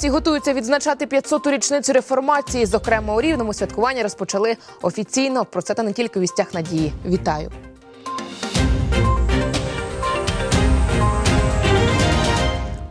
Українці готуються відзначати 500-ту річницю реформації. Зокрема, у рівному святкування розпочали офіційно. Про це та не тільки вістях надії. Вітаю.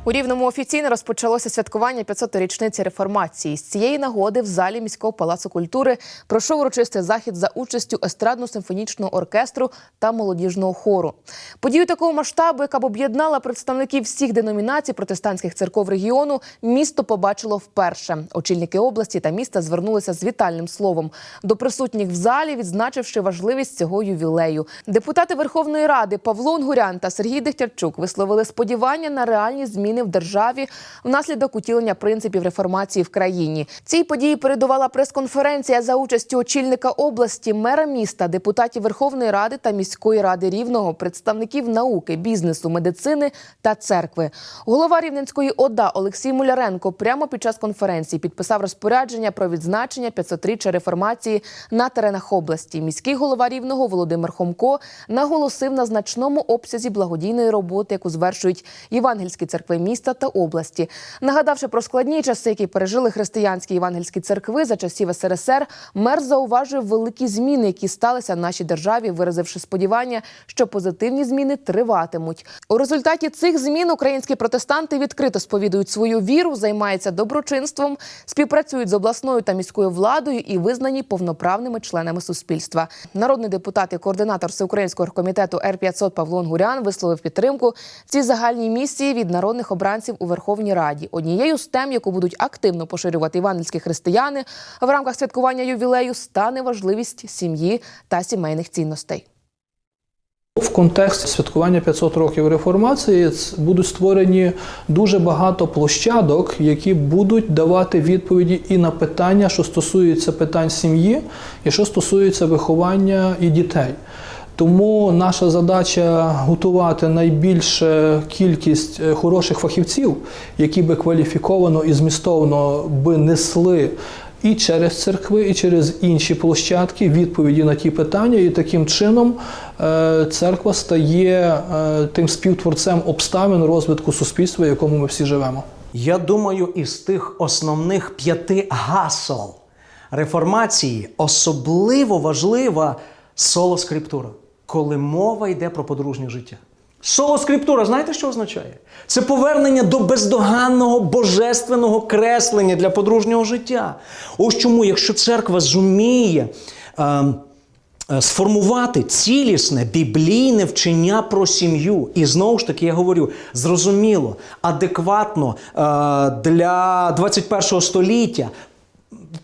У рівному офіційно розпочалося святкування 500-ї річниці реформації. З цієї нагоди в залі міського палацу культури пройшов урочистий захід за участю естрадно-симфонічного оркестру та молодіжного хору. Подію такого масштабу, яка б об'єднала представників всіх деномінацій протестантських церков регіону, місто побачило вперше. Очільники області та міста звернулися з вітальним словом до присутніх в залі, відзначивши важливість цього ювілею. Депутати Верховної Ради Павло Унгурян та Сергій Дегтярчук висловили сподівання на реальні зміни в державі внаслідок утілення принципів реформації в країні. Цій події передувала прес-конференція за участю очільника області, мера міста, депутатів Верховної Ради та міської ради Рівного, представників науки, бізнесу, медицини та церкви. Голова Рівненської ОДА Олексій Муляренко прямо під час конференції підписав розпорядження про відзначення 500-річчя реформації на теренах області. Міський голова Рівного Володимир Хомко наголосив на значному обсязі благодійної роботи, яку звершують євангельські церкви міста та області. Нагадавши про складні часи, які пережили християнські євангельські церкви за часів СРСР, мер зауважив великі зміни, які сталися нашій державі, виразивши сподівання, що позитивні зміни триватимуть. У результаті цих змін українські протестанти відкрито сповідують свою віру, займаються доброчинством, співпрацюють з обласною та міською владою і визнані повноправними членами суспільства. Народний депутат і координатор всеукраїнського комітету Р 500 Павло Онгурян висловив підтримку цій загальній місії від народних обранців у Верховній Раді. Однією з тем, яку будуть активно поширювати івангельські християни в рамках святкування ювілею, стане важливість сім'ї та сімейних цінностей. В контексті святкування 500 років реформації будуть створені дуже багато площадок, які будуть давати відповіді і на питання, що стосуються питань сім'ї, і що стосується виховання і дітей. Тому наша задача готувати найбільше кількість е, хороших фахівців, які би кваліфіковано і змістовно би несли і через церкви, і через інші площадки відповіді на ті питання, і таким чином е, церква стає е, тим співтворцем обставин розвитку суспільства, в якому ми всі живемо. Я думаю, із тих основних п'яти гасел реформації особливо важлива соло-скриптура, коли мова йде про подружнє життя. Соло-скриптура, знаєте, що означає? Це повернення до бездоганного божественного креслення для подружнього життя. Ось чому, якщо церква зуміє. Е, е, сформувати цілісне біблійне вчення про сім'ю. І знову ж таки, я говорю, зрозуміло, адекватно е, для 21 століття.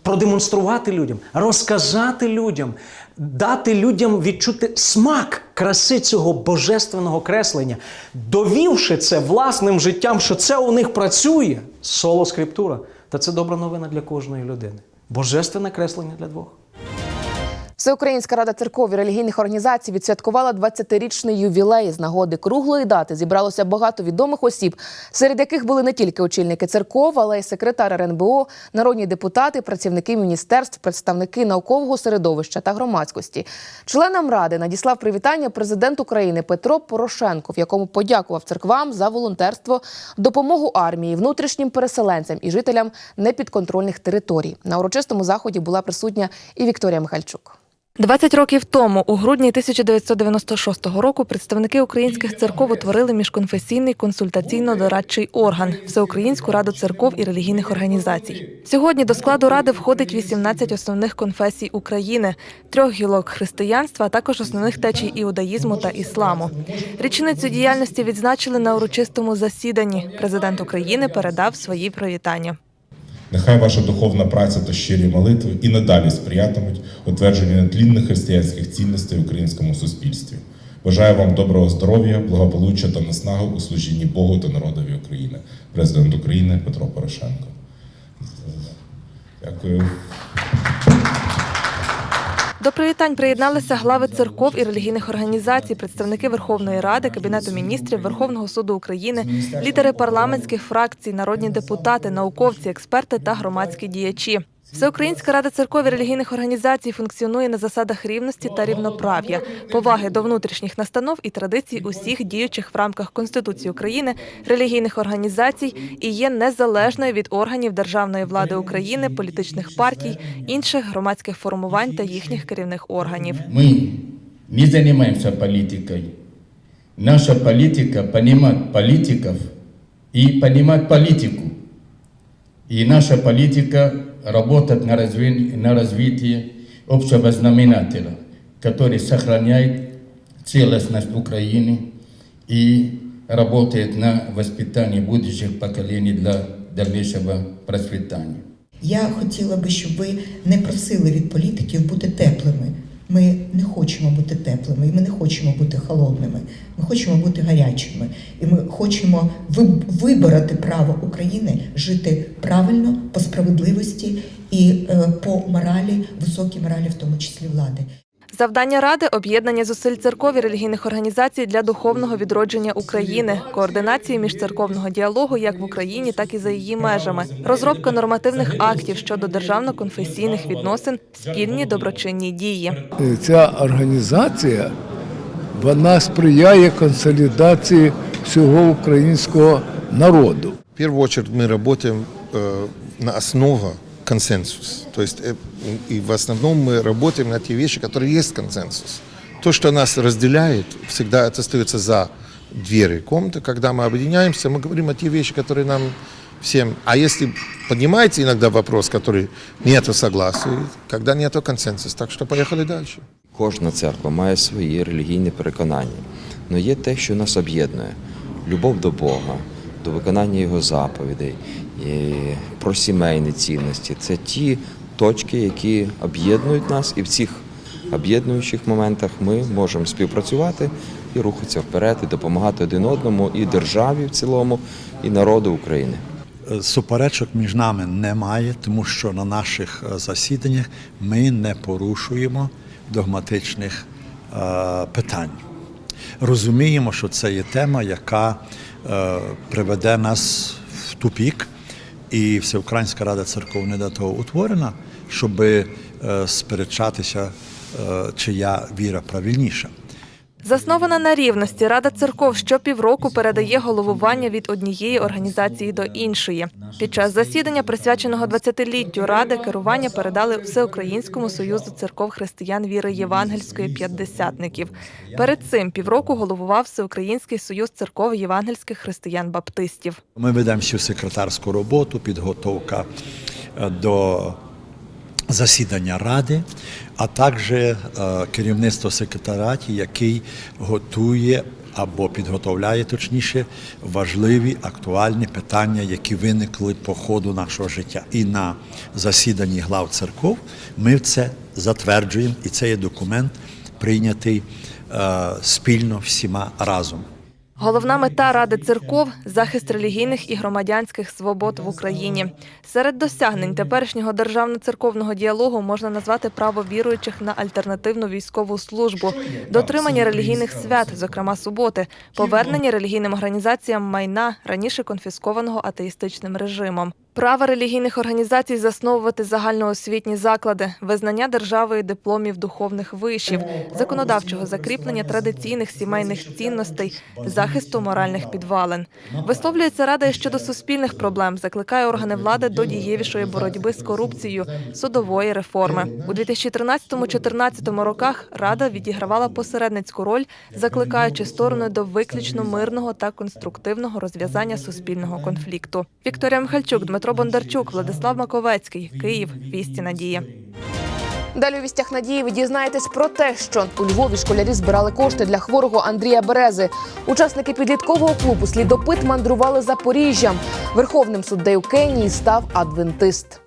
Продемонструвати людям, розказати людям, дати людям відчути смак краси цього божественного креслення, довівши це власним життям, що це у них працює, соло скриптура. Та це добра новина для кожної людини. Божественне креслення для двох. Всеукраїнська рада церков і релігійних організацій відсвяткувала 20-річний ювілей. З нагоди круглої дати зібралося багато відомих осіб, серед яких були не тільки очільники церков, але й секретар РНБО, народні депутати, працівники міністерств, представники наукового середовища та громадськості. Членам ради надіслав привітання президент України Петро Порошенко, в якому подякував церквам за волонтерство, допомогу армії, внутрішнім переселенцям і жителям непідконтрольних територій. На урочистому заході була присутня і Вікторія Михальчук. 20 років тому, у грудні 1996 року, представники українських церков утворили міжконфесійний консультаційно-дорадчий орган Всеукраїнську раду церков і релігійних організацій. Сьогодні до складу ради входить 18 основних конфесій України, трьох гілок християнства, а також основних течій іудаїзму та ісламу. Річницю діяльності відзначили на урочистому засіданні. Президент України передав свої привітання. Нехай ваша духовна праця та щирі молитви і надалі сприятимуть утвердженню нетлінних християнських цінностей в українському суспільстві. Бажаю вам доброго здоров'я, благополуччя та наснаги у служінні Богу та народові України. Президент України Петро Порошенко. Дякую. До привітань приєдналися глави церков і релігійних організацій, представники Верховної Ради, Кабінету міністрів, Верховного суду України, лідери парламентських фракцій, народні депутати, науковці, експерти та громадські діячі. Всеукраїнська рада церков і релігійних організацій функціонує на засадах рівності та рівноправ'я, поваги до внутрішніх настанов і традицій усіх діючих в рамках Конституції України релігійних організацій і є незалежною від органів державної влади України, політичних партій, інших громадських формувань та їхніх керівних органів. Мы не занимаемся политикой. Наша политика – понимать политиков и понимать политику. И наша политика – работать на, разви- на развитие общего знаменателя, который сохраняет целостность Украины и работает на воспитании будущих поколений для дальнейшего процветания. Я хотіла би, щоб ви не просили від політиків бути теплими. Ми не хочемо бути теплими, і ми не хочемо бути холодними. Ми хочемо бути гарячими. І ми хочемо ви- вибороти право України жити правильно, по справедливості і е, по моралі, високій моралі, в тому числі влади. Завдання ради об'єднання зусиль церков і релігійних організацій для духовного відродження України, координації міжцерковного діалогу як в Україні, так і за її межами, розробка нормативних актів щодо державно-конфесійних відносин, спільні доброчинні дії. ця організація вона сприяє консолідації всього українського народу. В первую очередь мы работаем э, на основе консенсус. То есть э, и в основном мы работаем на те вещи, которые есть консенсус. То, что нас разделяет, всегда это остается за дверью комнаты. Когда мы объединяемся, мы говорим о те вещи, которые нам всем... А если поднимается иногда вопрос, который нет согласия, когда нет консенсуса. Так что поехали дальше. Кожна церква має свої релігійні переконання. Але є те, що нас об'єднує: любов до Бога, до виконання Його заповідей, про сімейні цінності. Це ті точки, які об'єднують нас, і в цих об'єднуючих моментах ми можемо співпрацювати і рухатися вперед, і допомагати один одному, і державі в цілому, і народу України. Суперечок між нами немає, тому що на наших е, засіданнях ми не порушуємо догматичних е, питань. Розуміємо, що це є тема, яка приведе нас в тупік, і Всеукраїнська рада церков не до того утворена, щоб е, сперечатися, е, чия віра правильніша. Заснована на рівності, Рада церков щопівроку передає головування від однієї організації до іншої. Під час засідання, присвяченого 20-літтю Ради, керування передали Всеукраїнському союзу церков християн віри євангельської п'ятдесятників. Перед цим півроку головував Всеукраїнський союз церков євангельських християн-баптистів. Ми ведемо всю секретарську роботу, підготовка е, до засідання ради, а також е, керівництво секретаріаті, який готує або підготовляє точніше важливі актуальні питання, які виникли по ходу нашого життя. І на засіданні глав церков ми це затверджуємо, і це є документ, прийнятий е, спільно всіма разом. Головна мета Ради церков захист релігійних і громадянських свобод в Україні. Серед досягнень теперішнього державно-церковного діалогу можна назвати право віруючих на альтернативну військову службу, дотримання релігійних свят, зокрема суботи, повернення релігійним організаціям майна раніше конфіскованого атеїстичним режимом. Право релігійних організацій засновувати загальноосвітні заклади, визнання державою дипломів духовних вишів, законодавчого закріплення традиційних сімейних цінностей, захисту моральних підвалин. Висловлюється рада щодо суспільних проблем, закликає органи влади до дієвішої боротьби з корупцією, судової реформи. У 2013-2014 роках рада відігравала посередницьку роль, закликаючи сторони до виключно мирного та конструктивного розв'язання суспільного конфлікту. Вікторія Михальчук, Дмитро Бондарчук, Владислав Маковецький, Київ, Вісті Надії. Далі у вістях надії ви дізнаєтесь про те, що у Львові школярі збирали кошти для хворого Андрія Берези. Учасники підліткового клубу слідопит мандрували Запоріжжям. Верховним суддею Кенії став адвентист.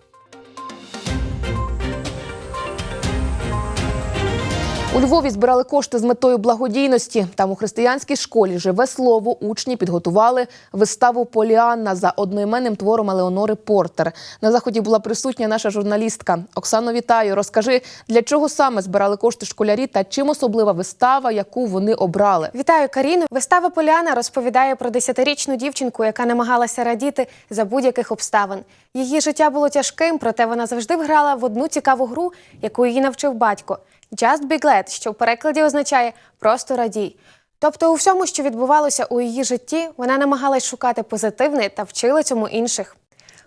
Львові збирали кошти з метою благодійності. Там у християнській школі живе слово. Учні підготували виставу Поліанна за одноіменним твором Елеонори Портер. На заході була присутня наша журналістка. Оксано, вітаю. Розкажи, для чого саме збирали кошти школярі та чим особлива вистава, яку вони обрали. Вітаю, Каріну. Вистава Поляна розповідає про десятирічну дівчинку, яка намагалася радіти за будь-яких обставин. Її життя було тяжким, проте вона завжди грала в одну цікаву гру, яку її навчив батько. Just be glad, що в перекладі означає просто радій. Тобто, у всьому, що відбувалося у її житті, вона намагалась шукати позитивне та вчила цьому інших.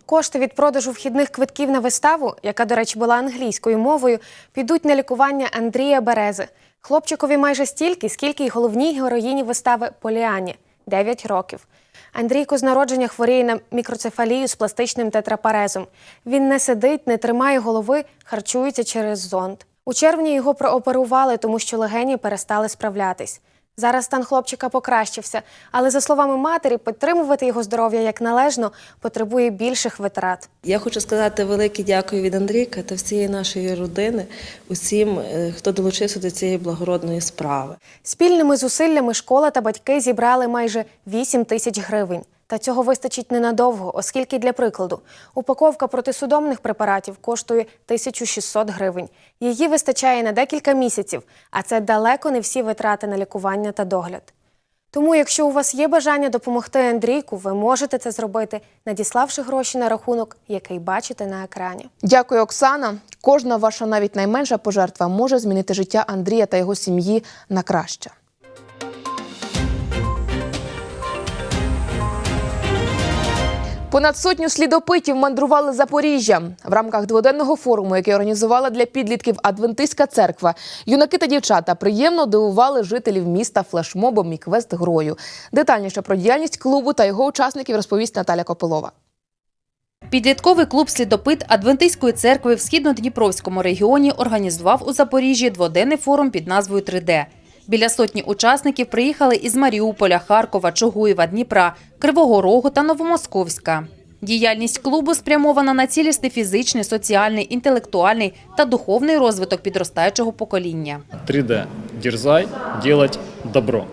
Кошти від продажу вхідних квитків на виставу, яка, до речі, була англійською мовою, підуть на лікування Андрія Берези. Хлопчикові майже стільки, скільки й головній героїні вистави Поліані 9 років. Андрійко з народження хворіє на мікроцефалію з пластичним тетрапарезом. Він не сидить, не тримає голови, харчується через зонд. У червні його прооперували, тому що легені перестали справлятись. Зараз стан хлопчика покращився, але за словами матері, підтримувати його здоров'я як належно потребує більших витрат. Я хочу сказати велике дякую від Андрійка та всієї нашої родини, усім, е, хто долучився до цієї благородної справи. Спільними зусиллями школа та батьки зібрали майже 8 тисяч гривень. Та цього вистачить ненадовго, оскільки, для прикладу, упаковка протисудомних препаратів коштує 1600 гривень. Її вистачає на декілька місяців, а це далеко не всі витрати на лікування та догляд. Тому, якщо у вас є бажання допомогти Андрійку, ви можете це зробити, надіславши гроші на рахунок, який бачите на екрані. Дякую, Оксана. Кожна ваша навіть найменша пожертва може змінити життя Андрія та його сім'ї на краще. Понад сотню слідопитів мандрували Запоріжжя в рамках дводенного форуму, який організувала для підлітків Адвентистська церква. Юнаки та дівчата приємно дивували жителів міста флешмобом і квест грою. Детальніше про діяльність клубу та його учасників розповість Наталя Копилова. Підлітковий клуб «Слідопит» Адвентистської церкви в східнодніпровському регіоні організував у Запоріжжі дводенний форум під назвою «3D». Біля сотні учасників приїхали із Маріуполя, Харкова, Чугуєва, Дніпра, Кривого Рогу та Новомосковська. Діяльність клубу спрямована на цілісний фізичний, соціальний, інтелектуальний та духовний розвиток підростаючого покоління. 3D. Дерзай делать добро.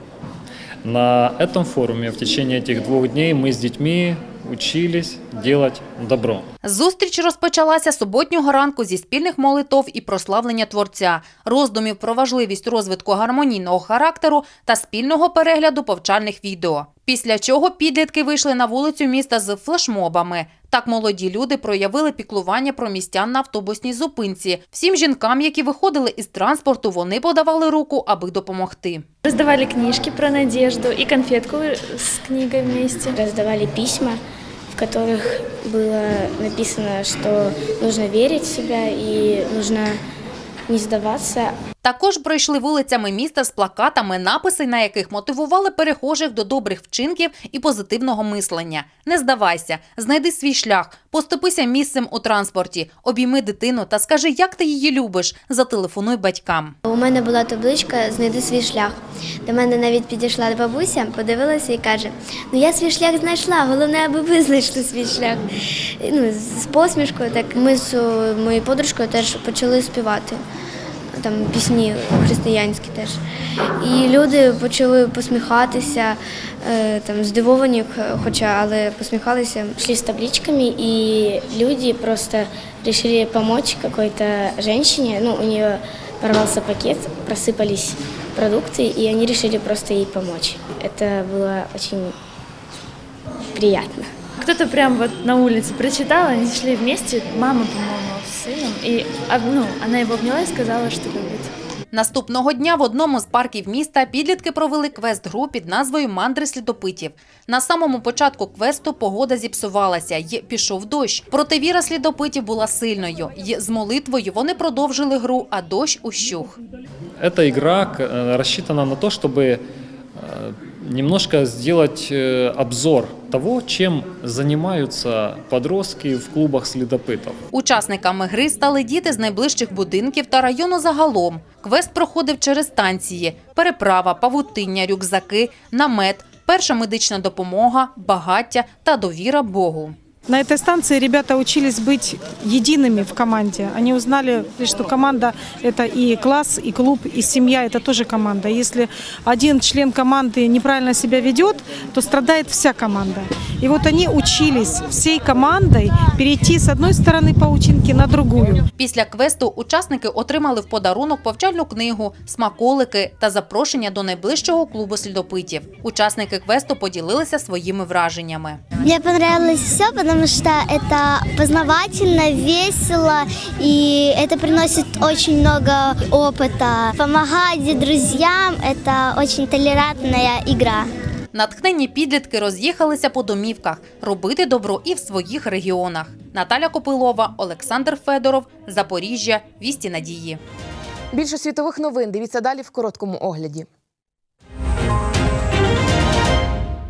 На этом форуме в течение этих двух дней мы с детьми учились делать добро. Зустріч розпочалася суботнього ранку зі спільних молитов і прославлення творця, роздумів про важливість розвитку гармонійного характеру та спільного перегляду повчальних відео. Після чого підлітки вийшли на вулицю міста з флешмобами. Так молоді люди проявили піклування про містян на автобусній зупинці. Всім жінкам, які виходили із транспорту, вони подавали руку, аби допомогти. Раздавали книжки про надежду и конфетку с книгой вместе. Раздавали письма, которых было написано, что нужно верить в себя и нужно не сдаваться. Також пройшли вулицями міста з плакатами, написи на яких мотивували перехожих до добрих вчинків і позитивного мислення. Не здавайся, знайди свій шлях, поступися місцем у транспорті, обійми дитину та скажи, як ти її любиш. Зателефонуй батькам. У мене була табличка Знайди свій шлях. До мене навіть підійшла бабуся, подивилася і каже: Ну я свій шлях знайшла, головне, аби ви знайшли свій шлях. Ну, з посмішкою, так ми з е, моєю подружкою теж почали співати. Там пісні християнські теж. І люди почали посміхатися, е, там здивовані, х- хоча але посміхалися. Шли с табличками, и люди просто решили помочь какой-то женщине. Ну, у нее порвался пакет, просыпались продукты, и они решили просто ей помочь. Это было очень приятно. Кто-то прям вот на улице прочитал, они шли вместе, мама, по-моему, с сыном, и а, ну, она его обняла и сказала, что любит. Наступного дня в одному з парків міста підлітки провели квест-гру під назвою Мандри слідопитів. На самому початку квесту погода зіпсувалася й пішов дощ. Проте віра слідопитів була сильною. Й з молитвою вони продовжили гру, а дощ ущух. Эта игра к- э, рассчитана на то, чтобы э, немножко сделать э, обзор того, чем занимаются подростки в клубах следопытов. Учасниками гри стали діти з найближчих будинків та району загалом. Квест проходив через станції: переправа, павутиння, рюкзаки, намет, перша медична допомога, багаття та довіра Богу. На этой станции ребята учились быть едиными в команде. Они узнали, что команда – это и класс, и клуб, и семья – это тоже команда. Если один член команды неправильно себя ведет, то страдает вся команда. И вот они учились всей командой перейти с одной стороны паутинки на другую. Після квесту учасники отримали в подарунок повчальну книгу, смаколики та запрошення до найближчого клубу слідопитів. Учасники квесту поділилися своїми враженнями. Мне понравилось все, потому что это познавательно, весело, и это приносит очень много опыта. Помогать друзьям – это очень толерантная игра. Натхненні підлітки роз'їхалися по домівках робити добро і в своїх регіонах. Наталя Копилова, Олександр Федоров, Запоріжжя, Вісті Надії. Більше світових новин дивіться далі в короткому огляді.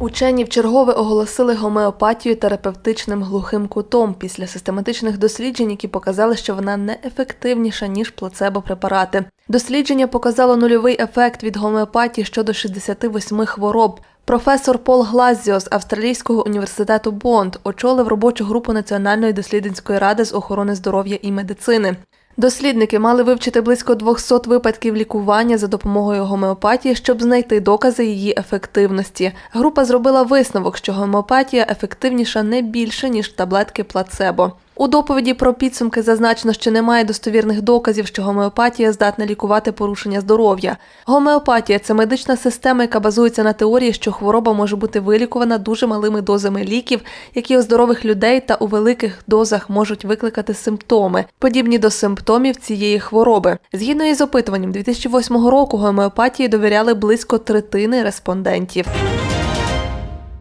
Учені вчергове оголосили гомеопатію терапевтичним глухим кутом після систематичних досліджень, які показали, що вона не ефективніша ніж плацебо-препарати. Дослідження показало нульовий ефект від гомеопатії щодо 68 хвороб. Професор Пол Глазіо з Австралійського університету Бонд очолив робочу групу Національної дослідницької ради з охорони здоров'я і медицини. Дослідники мали вивчити близько 200 випадків лікування за допомогою гомеопатії, щоб знайти докази її ефективності. Група зробила висновок, що гомеопатія ефективніша не більше ніж таблетки плацебо. У доповіді про підсумки зазначено, що немає достовірних доказів, що гомеопатія здатна лікувати порушення здоров'я. Гомеопатія це медична система, яка базується на теорії, що хвороба може бути вилікувана дуже малими дозами ліків, які у здорових людей та у великих дозах можуть викликати симптоми, подібні до симптомів цієї хвороби. Згідно із опитуванням 2008 року, гомеопатії довіряли близько третини респондентів.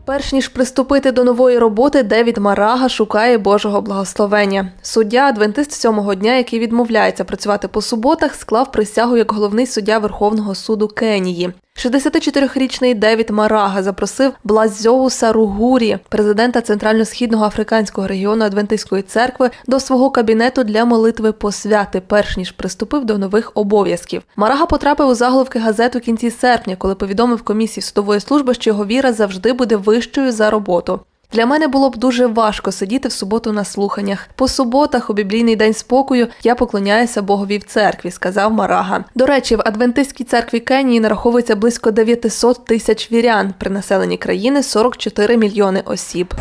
Перш ніж приступити до нової роботи, Девід Марага шукає Божого благословення. Суддя адвентист сьомого дня, який відмовляється працювати по суботах, склав присягу як головний суддя Верховного суду Кенії. 64-річний Девід Марага запросив Блазьоуса Ругурі, президента Центрально-східного африканського регіону Адвентистської церкви, до свого кабінету для молитви посвяти, перш ніж приступив до нових обов'язків. Марага потрапив у заголовки газет у кінці серпня, коли повідомив комісії судової служби, що його віра завжди буде вищою за роботу. Для мене було б дуже важко сидіти в суботу на слуханнях. По суботах, у біблійний день спокою, я поклоняюся Богові в церкві, сказав Марага. До речі, в адвентистській церкві Кенії нараховується близько 900 тисяч вірян. При населенні країни 44 мільйони осіб.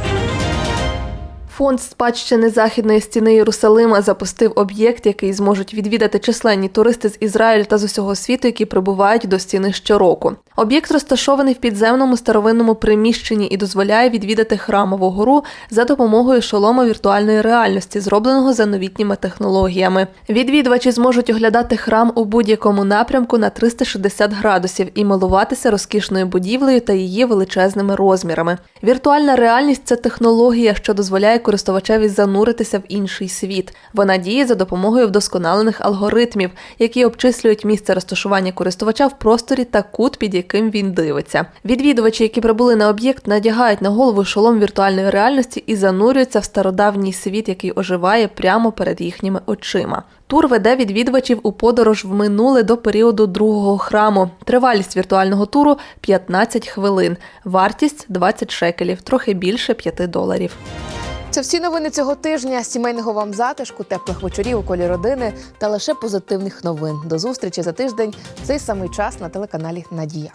Фонд спадщини західної стіни Єрусалима запустив об'єкт, який зможуть відвідати численні туристи з Ізраїлю та з усього світу, які прибувають до стіни щороку. Об'єкт розташований в підземному старовинному приміщенні і дозволяє відвідати храмову гору за допомогою шолома віртуальної реальності, зробленого за новітніми технологіями. Відвідувачі зможуть оглядати храм у будь-якому напрямку на 360 градусів і милуватися розкішною будівлею та її величезними розмірами. Віртуальна реальність це технологія, що дозволяє користувачеві зануритися в інший світ. Вона діє за допомогою вдосконалених алгоритмів, які обчислюють місце розташування користувача в просторі та кут, під яким він дивиться. Відвідувачі, які прибули на об'єкт, надягають на голову шолом віртуальної реальності і занурюються в стародавній світ, який оживає прямо перед їхніми очима. Тур веде відвідувачів у подорож в минуле до періоду другого храму. Тривалість віртуального туру 15 хвилин. Вартість 20 шекелів, трохи більше 5 доларів. Це всі новини цього тижня. Сімейного вам затишку, теплих вечорів у колі родини та лише позитивних новин. До зустрічі за тиждень в цей самий час на телеканалі Надія.